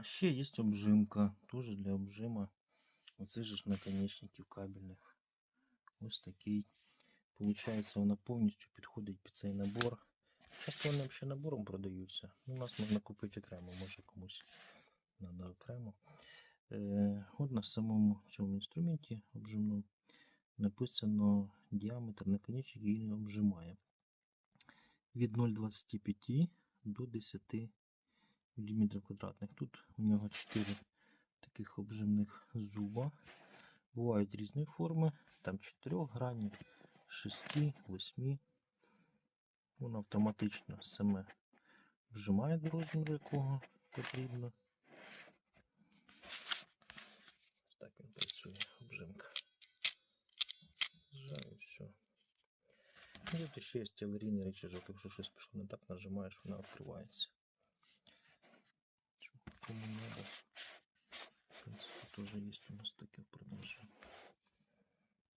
А ще є обжимка, теж для обжима. Оце же ж наконечників кабельних. Ось такий. Получається, вона повністю підходить під цей набор. Часто вони взагалі набором продаються. Ну, у нас можна купити окремо, може комусь треба окремо. Е, от на самому цьому інструменті обжимному написано діаметр наконечник і обжимає. Від 0,25 до 10 мм квадратних. Тут у нього 4 таких обжимних зуба. Бувають різної форми, там 4 грані, 6, 8. Воно автоматично саме вжимає до розміру, якого потрібно. Ось Так він працює, обжимка. Зжав і все. І тут ще є аварійний рычажок, якщо щось пішло не так, нажимаєш, вона відкривається. теж есть у нас таке в.